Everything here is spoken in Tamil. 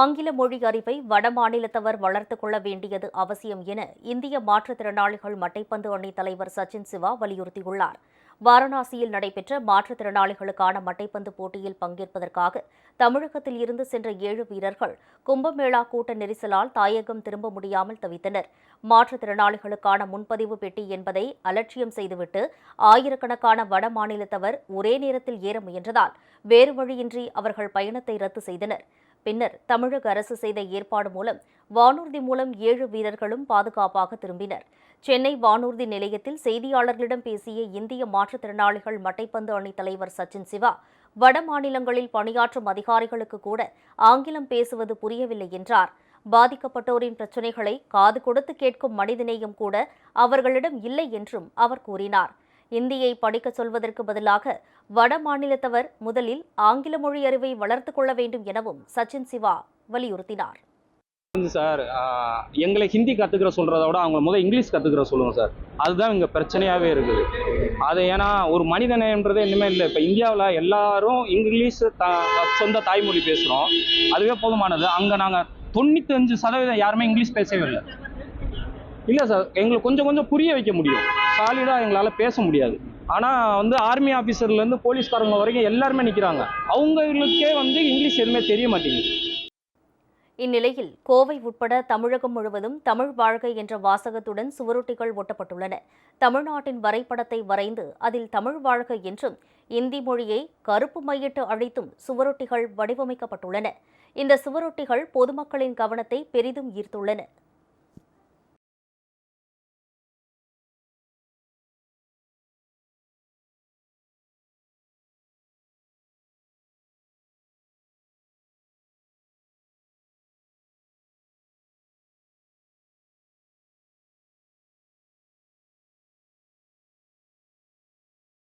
ஆங்கில மொழி அறிவை வடமாநிலத்தவர் வளர்த்துக் கொள்ள வேண்டியது அவசியம் என இந்திய மாற்றுத்திறனாளிகள் மட்டைப்பந்து அணி தலைவர் சச்சின் சிவா வலியுறுத்தியுள்ளார். வாரணாசியில் நடைபெற்ற மாற்றுத்திறனாளிகளுக்கான மட்டைப்பந்து போட்டியில் பங்கேற்பதற்காக தமிழகத்தில் இருந்து சென்ற ஏழு வீரர்கள் கும்பமேளா கூட்ட நெரிசலால் தாயகம் திரும்ப முடியாமல் தவித்தனர். மாற்றுத்திறனாளிகளுக்கான முன்பதிவு பெட்டி என்பதை அலட்சியம் செய்துவிட்டு ஆயிரக்கணக்கான வட மாநிலத்தவர் ஒரே நேரத்தில் ஏற முயன்றதால் வேறு வழியின்றி அவர்கள் பயணத்தை ரத்து செய்தனர். பின்னர் தமிழக அரசு செய்த ஏற்பாடு மூலம் வானூர்தி மூலம் ஏழு வீரர்களும் பாதுகாப்பாக திரும்பினர். சென்னை வானூர்தி நிலையத்தில் செய்தியாளர்களிடம் பேசிய இந்திய மாற்றுத்திறனாளிகள் மட்டைப்பந்து அணி தலைவர் சச்சின் சிவா வட மாநிலங்களில் பணியாற்றும் அதிகாரிகளுக்கு கூட ஆங்கிலம் பேசுவது புரியவில்லை என்றார். பாதிக்கப்பட்டோரின் பிரச்சினைகளை காது கொடுத்து கேட்கும் மனிதநேயம் கூட அவர்களிடம் இல்லை என்றும் அவர் கூறினார். இந்தியை படிக்கச் சொல்வதற்கு பதிலாக வட மாநிலத்தவர் முதலில் ஆங்கில மொழி அறிவை வளர்த்துக் கொள்ள வேண்டும் எனவும் சச்சின் சிவா வலியுறுத்தினார். சார் எங்களை ஹிந்தி கற்றுக்கிற சொல்கிறத விட அவங்க முதல் இங்கிலீஷ் கற்றுக்கிற சொல்லுங்கள் சார். அதுதான் இங்கே பிரச்சனையாகவே இருக்குது. அது ஏன்னா ஒரு மனிதனன்றதே இன்னுமே இல்லை. இப்போ இந்தியாவில் எல்லாரும் இங்கிலீஷ் த சொந்த தாய்மொழி பேசுகிறோம் அதுவே போதுமானது. அங்கே நாங்கள் தொண்ணூத்தஞ்சு சதவீதம் யாருமே இங்கிலீஷ் பேசவே இல்லை. இல்லை சார் எங்களுக்கு கொஞ்சம் கொஞ்சம் புரிய வைக்க முடியும். சாலிடாக எங்களால் பேச முடியாது. ஆனால் வந்து ஆர்மி ஆஃபீஸர்லேருந்து போலீஸ்காரங்க வரைக்கும் எல்லாருமே நிற்கிறாங்க அவங்களுக்கே வந்து இங்கிலீஷ் எதுவுமே தெரிய மாட்டேங்குது. இந்நிலையில் கோவை உட்பட தமிழகம் முழுவதும் தமிழ் வாழ்க என்ற வாசகத்துடன் சுவரொட்டிகள் ஒட்டப்பட்டுள்ளன. தமிழ்நாட்டின் வரைபடத்தை வரைந்து அதில் தமிழ் வாழ்க என்றும் இந்தி மொழியை கருப்பு மையிட்டு அழைத்தும் சுவரொட்டிகள் வடிவமைக்கப்பட்டுள்ளன. இந்த சுவரொட்டிகள் பொதுமக்களின் கவனத்தை பெரிதும் ஈர்த்துள்ளன.